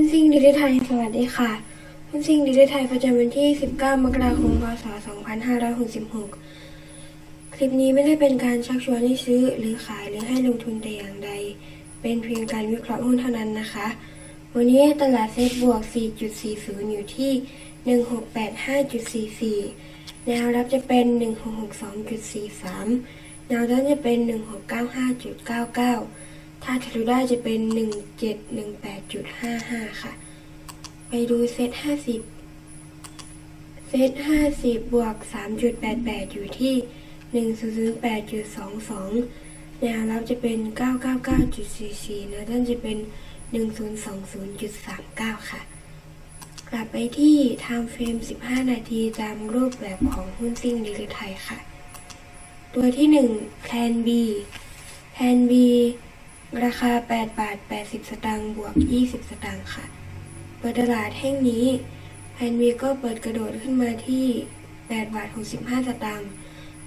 หุ้นซิ่งดิจิไทยสวัสดีค่ะหุ้นซิ่งดิจิไทยประจำวันที่ 19 มกราคม พศ 2566 คลิปนี้ไม่ได้เป็นการชักชวนให้ซื้อหรือขายหรือให้ลงทุนแต่อย่างใด เป็นเพียงการวิเคราะห์หุ้นเท่านั้นนะคะ วันนี้ตลาดเซ็ตบวก 4.40 อยู่ที่ 1685.44 แนวรับจะเป็น 1662.43 แนวต้านจะเป็น 1695.99 ถ้าทะลุได้จะเป็น 1718.55 ค่ะ ไปดูเซต50 เซต50 บวก 3.88 อยู่ที่ 1008.22 แนวรับจะเป็น 999.44แนวต้านจะเป็น 1020.39 ค่ะ กลับไปที่ Time Frame 15 นาทีตามรูปแบบของหุ้นซิ่งดิจิไทยค่ะ ตัวที่ 1 Plan B Plan B ราคา 8 บาท 80 สตางค์บวก 20 สตางค์ค่ะ เปิดตลาดแห่งนี้ Plan B ก็เปิดกระโดดขึ้นมาที่ 8 บาท 65 สตางค์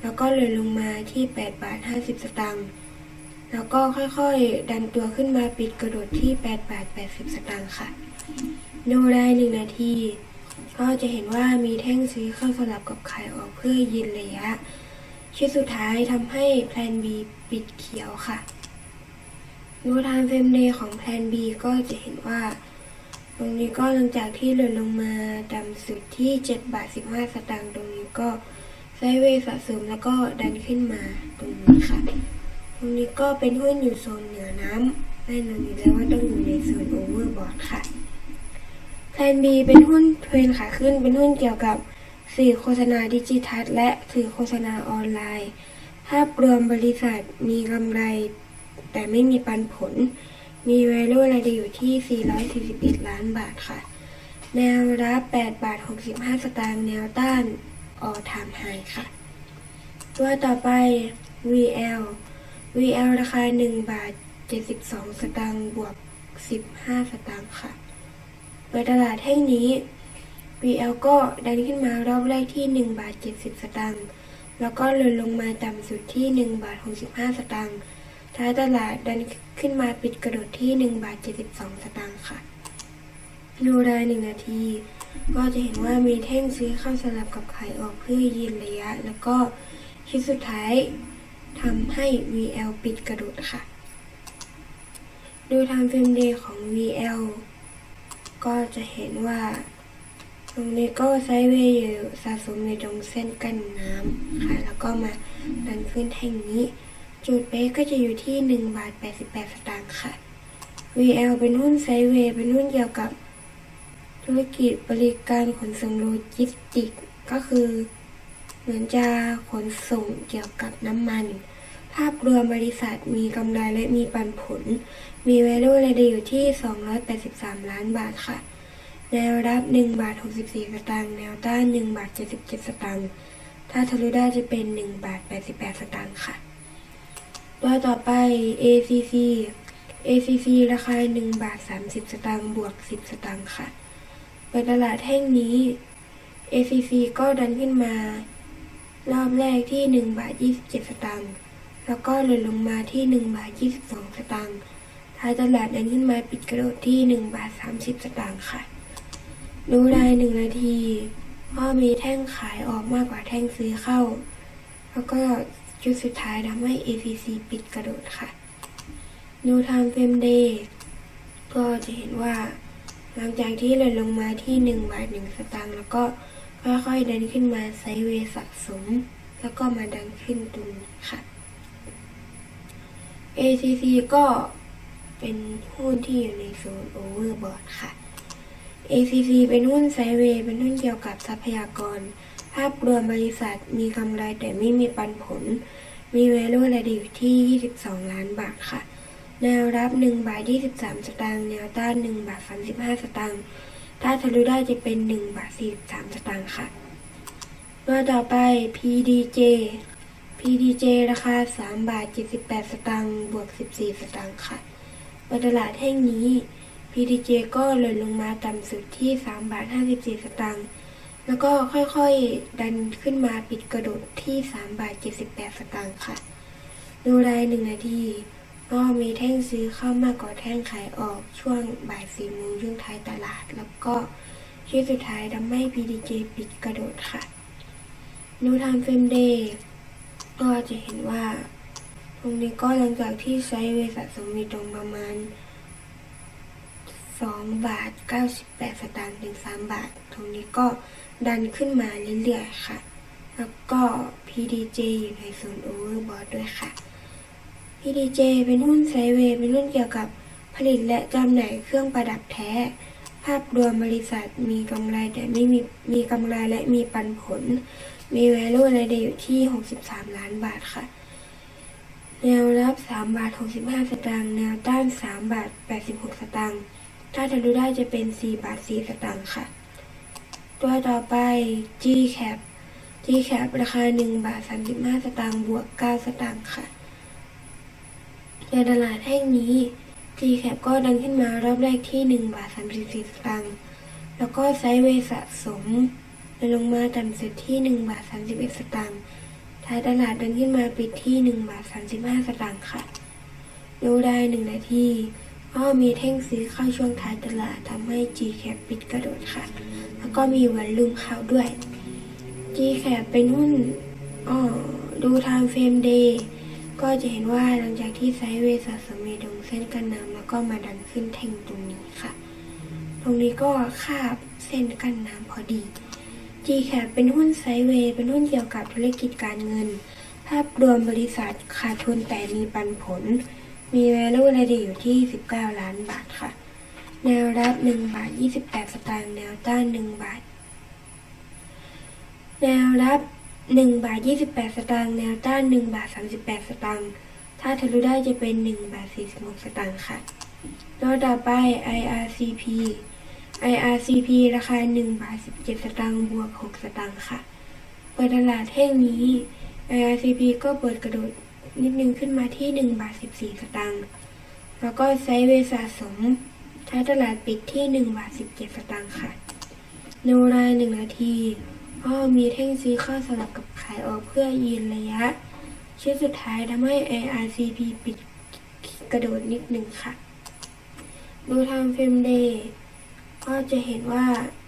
แล้วก็เลยลงมาที่ 8 บาท 50 สตางค์แล้วก็ค่อยๆ ดันตัวขึ้นมาปิดกระโดดที่ 8 บาท 80 สตางค์ค่ะโนได้หนึ่งนาที ก็จะเห็นว่ามีแท่งซื้อเข้าสลับกับขายออกเพื่อยืนระยะชิ้นสุดท้ายทำให้แพลน B ปิดเขียวค่ะ ดูทางเฟรมเดย์ของแพลน B ก็จะเห็นว่า ตรงนี้ก็หลังจากที่หล่นลงมาต่ำสุดที่7บาท15 สตางค์ตรงนี้ก็ไซเวสะสมแล้วก็ดันขึ้นมาตรงนี้ค่ะ ตรงนี้ก็เป็นหุ้นอยู่โซนเหนือน้ำแน่นอนอยู่แล้วว่าต้องอยู่ในโซนโอเวอร์บอทค่ะแพลน B เป็นหุ้นเทรนขาขึ้นเป็นหุ้นเกี่ยวกับสื่อโฆษณาดิจิทัลและสื่อโฆษณาออนไลน์ ภาพรวมบริษัทมีกำไร แต่ไม่มีปันผล มี value รายได้อยู่ที่ 441 ล้านบาทค่ะ แนวรับ 8 บาท 65 สตางค์ แนวต้าน all time high ค่ะ ตัวต่อไป VL VL ราคา 1 บาท 72 สตางค์บวก 15 สตางค์ค่ะ เปิดตลาดแห่งนี้ VL ก็ดันขึ้นมารอบแรกที่ 1 บาท 70 สตางค์ แล้วก็หล่นลงมาต่ำสุดที่ 1 บาท 65 สตางค์ ท้ายตลาดดันขึ้นมาปิดกระโดดที่1บาท72 สตางค์ค่ะ ดูรายหนึ่งนาที ก็จะเห็นว่ามีแท่งซื้อเข้าสลับกับขายออกเพื่อยืนระยะ แล้วก็ชิ้นสุดท้ายทำให้ VL ปิดกระโดดค่ะ ดูทางเฟรมเดย์ของ VL ก็จะเห็นว่าตรงนี้ก็ไซด์เวย์อยู่สะสมในตรงเส้นกั้นน้ำค่ะ แล้วก็มาดันขึ้นแท่งนี้ จุดเบสก็จะอยู่ที่ 1 บาท 88 สตางค์ค่ะ VL เป็นหุ้นไซเวย์เป็นหุ้นเกี่ยวกับ ธุรกิจบริการขนส่งโลจิสติก ก็คือ เหมือนจะขนส่งเกี่ยวกับน้ำมัน ภาพรวมบริษัทมีกำไรและมีปันผล มี value รายได้อยู่ที่ 283 ล้านบาทค่ะ แนวรับ 1 บาท 64 สตางค์ แนวต้าน 1 บาท 77 สตางค์ ถ้าทะลุได้จะเป็น 1 บาท 88 สตางค์ค่ะ ตัวต่อไป ACC ACC ราคา1บาท30 สตางค์บวก 10 สตางค์ค่ะ เปิดตลาดแห่งนี้ ACC ก็ดันขึ้นมา รอบแรกที่1บาท27 สตางค์แล้วก็หล่นลงมาที่1บาท22 สตางค์ท้ายตลาดดันขึ้นมาปิดกระโดดที่1บาท30 สตางค์ค่ะ ดูรายหนึ่งนาทีก็มีแท่งขายออกมากกว่าแท่งซื้อเข้า แล้วก็ จุดสุดท้ายทำให้ ACC ปิดกระโดดค่ะ ดูทางเฟรมเดย์ก็จะเห็นว่า หลังจากที่หล่นลงมาที่ 1 บาท 1 สตางค์แล้วก็ค่อยๆดันขึ้นมาไซเวสะสม แล้วก็มาดันขึ้นตรงนี้ค่ะ ACC ก็เป็นหุ้นที่อยู่ในโซนโอเวอร์บอทค่ะ ACC เป็นหุ้นไซเวเป็นหุ้นเกี่ยวกับทรัพยากร ภาพรวมบริษัทมีกำไรแต่ไม่มีปันผล มี value รายได้อยู่ที่ 22 ล้านบาทค่ะ แนวรับ 1 บาท 23 สตางค์ แนวต้าน 1 บาท 35 สตางค์ ถ้าทะลุได้จะเป็น 1 บาท 43 สตางค์ค่ะ ตัวต่อไป PDJ PDJ ราคา 3 บาท 78 สตางค์ บวก 14 สตางค์ค่ะเปิดตลาดแห่งนี้ PDJ ก็หล่นลงมาต่ำสุดที่ 3 บาท 54 สตางค์ แล้วก็ค่อยๆดันขึ้นมาปิดกระโดดที่ 3 บาท 78 สตางค์ค่ะ ดูรายหนึ่งนาทีก็มีแท่งซื้อเข้ามากกว่าแท่งขายออกช่วงบ่ายสี่โมงช่วงท้ายตลาด แล้วก็ที่สุดท้ายทำให้ PDJ ปิดกระโดดค่ะ ดูทำเฟรมเดย์ก็จะเห็นว่าตรงนี้ก็หลังจากที่ไซด์เวย์สะสมมีตรงประมาณ2บาท98 สตางค์ถึง3บาท ตรงนี้ก็ ดันขึ้นมาเรื่อยๆค่ะ แล้วก็ PDJ อยู่ในโซนโอเวอร์บอทด้วยค่ะ PDJ เป็นหุ้นไซเวย์เป็นหุ้นเกี่ยวกับผลิตและจำหน่ายเครื่องประดับแท้ ภาพรวมบริษัทมีกำไรแต่ไม่มีมีกำไรและมีปันผล มี value รายได้อยู่ที่ 63 ล้านบาทค่ะ แนวรับ 3 บาท 65 สตางค์ แนวต้าน 3 บาท 86 สตางค์ ถ้าทะลุได้จะเป็น 4 บาท 4 สตางค์ค่ะ ตัวต่อไป GCAP GCAP ราคา 1 บาท 35 สตางค์บวก 9 สตางค์ค่ะ ในตลาดแห่งนี้ GCAP ก็ดันขึ้นมารอบแรกที่ 1 บาท 34 สตางค์แล้วก็ไซด์เวสะสมลงมาต่ำสุดที่ 1 บาท 31 สตางค์ท้ายตลาดดันขึ้นมาปิดที่ 1 บาท 35 สตางค์ค่ะ ดูได้ 1 นาที ก็มีแท่งซื้อเข้าช่วงท้ายตลาดทำให้ GCAP ปิดกระโดดค่ะ แล้วก็มีวันลุ่มเข้าด้วย GCAP เป็นหุ้นอ๋อดูไทม์เฟรมเดย์ก็จะเห็นว่าหลังจากที่ไซด์เวย์สะสมมีตรงเส้นกันน้ำแล้วก็มาดันขึ้นแท่งตรงนี้ค่ะ ตรงนี้ก็คาบเส้นกันน้ำพอดี GCAP เป็นหุ้นไซด์เวย์เป็นหุ้นเกี่ยวกับธุรกิจการเงิน ภาพรวมบริษัทขาดทุนแต่มีปันผล มี value รายได้อยู่ที่ 19 ล้านบาทค่ะ แนวรับ 1 บาท 28 สตางค์ แนวต้าน 1 บาท แนวรับ 1 บาท 28 สตางค์ แนวต้าน 1 บาท 38 สตางค์ ถ้าทะลุได้จะเป็น 1 บาท 46 สตางค์ค่ะ ตัวต่อไป IRCP IRCP ราคา 1 บาท 17 สตางค์ บวก 6 สตางค์ค่ะ เปิดตลาดแท่งนี้ IRCP ก็เปิดกระโดด นิดนึงขึ้นมาที่ 1 บาท 14 สตางค์แล้วก็ไซด์เวสะสมท้ายตลาดปิดที่ 1 บาท 17 สตางค์ค่ะโนรา1นาทีก็มีแท่งซื้อเข้าสลับกับขายออกเพื่อยืนระยะชิ้นสุดท้ายทำให้ IRCP ปิดกระโดดนิดหนึ่งค่ะ ดูทางเฟรมเดย์ก็จะเห็นว่า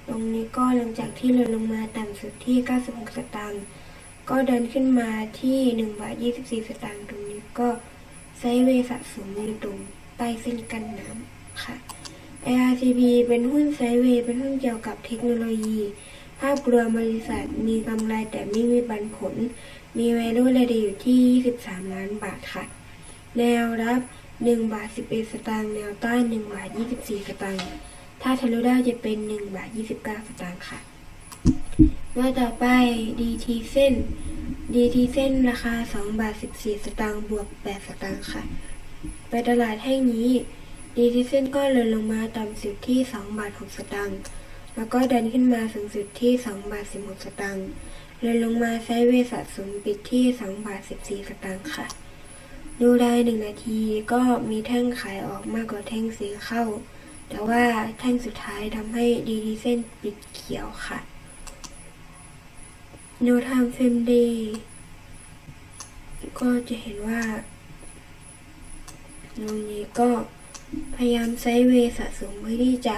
ตรงนี้ก็หลังจากที่เราลงมาต่ำสุดที่ 96 สตางค์ ก็เดินขึ้นมาที่1บาท24 สตางค์ตรงนี้ก็ไซเวสะสมอยู่ตรงใต้เส้นกันน้ำค่ะ IRCP เป็นหุ้นไซเวเป็นหุ้นเกี่ยวกับเทคโนโลยี ภาพรวมบริษัทมีกำไรแต่ไม่มีปันผล มี value รายได้อยู่ที่ 23 ล้านบาทค่ะ แนวรับ 1 บาท 11 สตางค์ แนวต้าน 1 บาท 24 สตางค์ ถ้าทะลุได้จะเป็น 1 บาท 29 สตางค์ค่ะ มาต่อไป DT เส้น DT เส้นราคา 2 บาท 14 สตางค์บวก 8 สตางค์ค่ะ ไปตลาดแห่งนี้ DT เส้นก็เลดลงมาต่ำสุดที่ 2 บาท 6 สตางค์แล้วก็ดันขึ้นมาสูงสุดที่ 2 บาท 16 สตางค์เลดลงมาไซด์เวสะสมปิดที่ 2 บาท 14 สตางค์ค่ะ ดูได้หนึ่งนาทีก็มีแท่งขายออกมากกว่าแท่งซื้อเข้า แต่ว่าแท่งสุดท้ายทำให้ดีดีเส้นปิดเขียวค่ะ โนทามเฟมเดย์ก็จะเห็นว่าตรงนี้ก็พยายามไซด์เวย์สะสมเพื่อที่จะ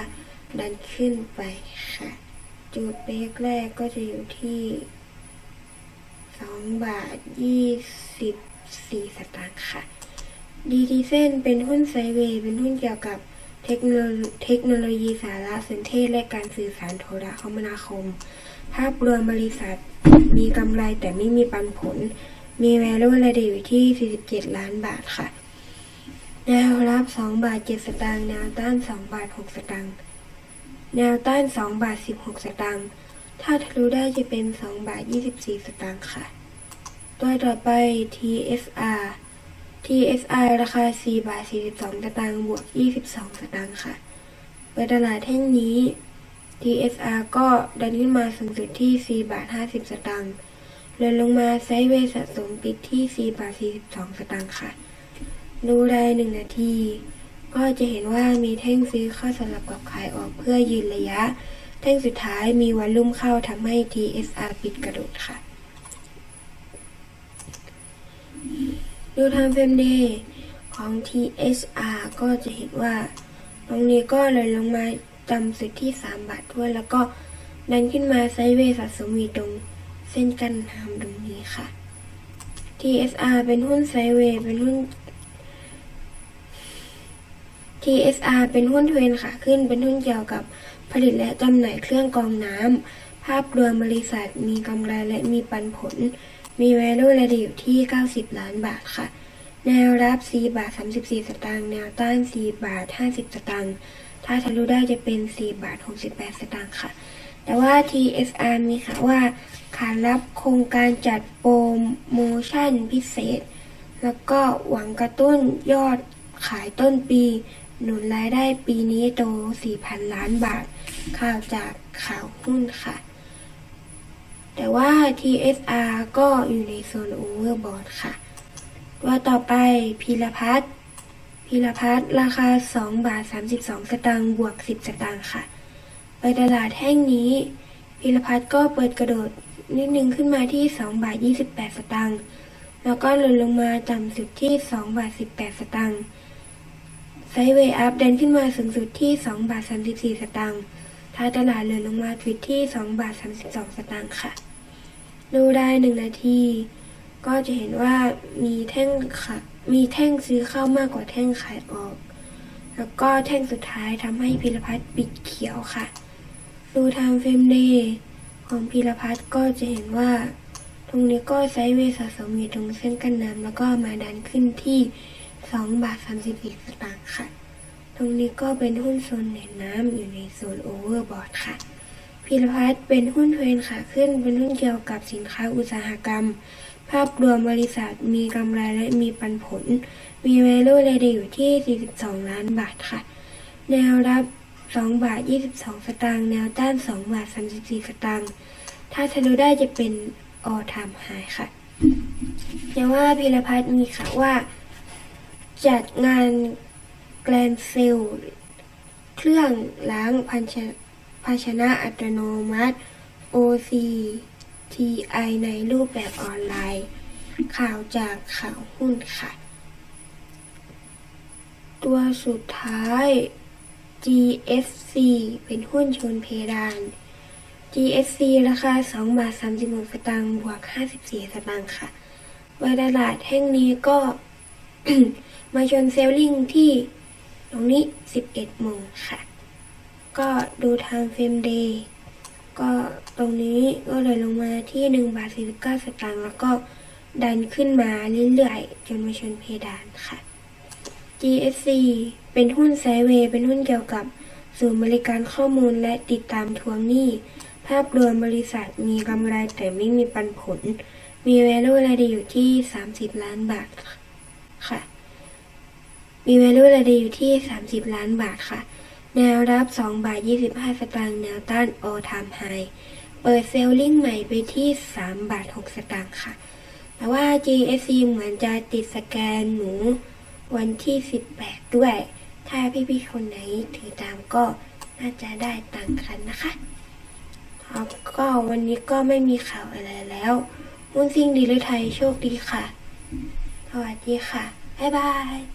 ดันขึ้นไปค่ะ จุดเบรกแรกก็จะอยู่ที่2บาท24สตางค์ค่ะดีดีเส้นเป็นหุ้นไซเวย์เป็นหุ้นเกี่ยวกับเทคโนเทคโนโลยีสารสนเทศและการสื่อสารโทรคมนาคม ภาพรวมบริษัท มีกำไรแต่ไม่มีปันผล มี value รายได้อยู่ที่ 47 ล้านบาทค่ะ แนวรับ 2 บาท 7 สตางค์ แนวต้าน 2 บาท 6 สตางค์ แนวต้าน 2 บาท 16 สตางค์ ถ้าทะลุได้จะเป็น 2 บาท 24 สตางค์ค่ะ ตัวต่อไป TSR TSR ราคา 4 บาท 42 สตางค์ บวก 22 สตางค์ค่ะ เปิดตลาดแท่งนี้ TSR ก็ดันขึ้นมาสูงสุดที่ 4 บาท 50 สตางค์เลื่อนลงมาไซด์เวย์สะสมปิดที่ 4 บาท 42 สตางค์ค่ะ ดูราย1นาที ก็จะเห็นว่ามีแท่งซื้อเข้าสลับกับขายออกเพื่อยืนระยะ แท่งสุดท้ายมีวันลุ่มเข้าทำให้ TSR ปิดกระโดดค่ะ ดูทางเฟรมเดย์ของ TSR ก็จะเห็นว่า ตรงนี้ก็เลยลงมา จำสุดที่ 3 บาทด้วย แล้วก็ดันขึ้นมาไซด์เวย์สะสมอยู่ตรงเส้นกันน้ำตรงนี้ค่ะ TSR เป็นหุ้นไซด์เวย์เป็นหุ้น TSR เป็นหุ้นเทรนค่ะขึ้น เป็นหุ้นเกี่ยวกับผลิตและจำหน่ายเครื่องกรองน้ำ ภาพรวมบริษัทมีกำไรและมีปันผล มี value ระดับอยู่ที่ 90 ล้านบาทค่ะ แนวรับ 4 บาท 34 สตางค์ แนวต้าน 4 บาท 50 สตางค์ ถ้าทะลุได้จะเป็น 4 บาท 68 สตางค์ค่ะ แต่ว่า TSR มีค่ะว่าขารับโครงการจัดโปรโมชั่นพิเศษ แล้วก็หวังกระตุ้นยอดขายต้นปี หนุนรายได้ปีนี้โต 4,000 ล้านบาท ข่าวจากข่าวหุ้นค่ะ แต่ว่า TSR ก็อยู่ในโซนโอเวอร์บอทค่ะ ว่าต่อไปพีรพัฒน์ พีรพัฒน์ราคา 2 บาท 32 สตางค์บวก 10 สตางค์ค่ะ ไปตลาดแห่งนี้พีรพัฒน์ก็เปิดกระโดดนิดนึงขึ้นมาที่ 2 บาท 28 สตางค์แล้วก็หล่นลงมาต่ำสุดที่ 2 บาท 18 สตางค์ไซด์เวย์อัพดันขึ้นมาสูงสุดที่ 2 บาท 34 สตางค์ท้ายตลาดหล่นลงมาปิดที่ 2 บาท 32 สตางค์ค่ะ ดูได้หนึ่งนาที ก็จะเห็นว่ามีแท่งขา มีแท่งซื้อเข้ามากกว่าแท่งขายออก แล้วก็แท่งสุดท้ายทำให้พิรพัฒน์ปิดเขียวค่ะ ดูทางเฟรมเดย์ของพิรพัฒน์ก็จะเห็นว่า ตรงนี้ก็ไซด์เวย์สะสมอยู่ตรงเส้นกันน้ำแล้วก็มาดันขึ้นที่2บาท34สตางค์ค่ะ ตรงนี้ก็เป็นหุ้นโซนเหนน้ำอยู่ในโซนโอเวอร์บอทค่ะพิรพัฒน์เป็นหุ้นเทรนขาขึ้นเป็นหุ้นเกี่ยวกับสินค้าอุตสาหกรรม ภาพรวมบริษัทมีกำไรและมีปันผล มี value เลยอยู่ที่ 42 ล้านบาทค่ะ แนวรับ 2 บาท 22 สตางค์ แนวต้าน 2 บาท 34 สตางค์ ถ้าทะลุได้จะเป็น all time high ค่ะแต่ว่าพิรพัฒน์มีข่าวว่า จัดงานแกลนเซลเครื่องล้างพันชนะภาชนะอัตโนมัติ OC TI ในรูปแบบออนไลน์ ข่าวจากข่าวหุ้นค่ะ ตัวสุดท้าย GSC เป็นหุ้นชนเพดาน GSC ราคา2บาท36สตางค์บวก 54สตางค์ค่ะไว้ตลาดแห่งนี้ก็มาชนเซลลิงที่ตรงนี้ 11โมงค่ะ ก็ดูทางเฟรมเดย์ ก็ตรงนี้ก็เลยลงมาที่ 1 บาท 49 สตางค์แล้วก็ดันขึ้นมาเรื่อยๆ จนมาชนเพดานค่ะ GSC เป็นหุ้นไซเวย์เป็นหุ้นเกี่ยวกับศูนย์บริการข้อมูลและติดตามทวงหนี้ ภาพรวมบริษัทมีกำไรแต่ไม่มีปันผล มี value รายได้อยู่ที่ 30 ล้านบาทค่ะ มี value รายได้อยู่ที่ 30 ล้านบาทค่ะ แนวรับ2บาท25 สตางค์ แนวต้าน all time high เปิดเซลลิงใหม่ไปที่3บาท6สตางค์ค่ะ แต่ว่า GSC เหมือนจะติดสแกนหนูวันที่ 18 ด้วย ถ้าพี่ๆคนไหนถือตามก็น่าจะได้ตังค์กันนะคะครับก็วันนี้ก็ไม่มีข่าวอะไรแล้วหุ้นซิ่งดีหรือไทยโชคดีค่ะ สวัสดีค่ะ บ๊ายบาย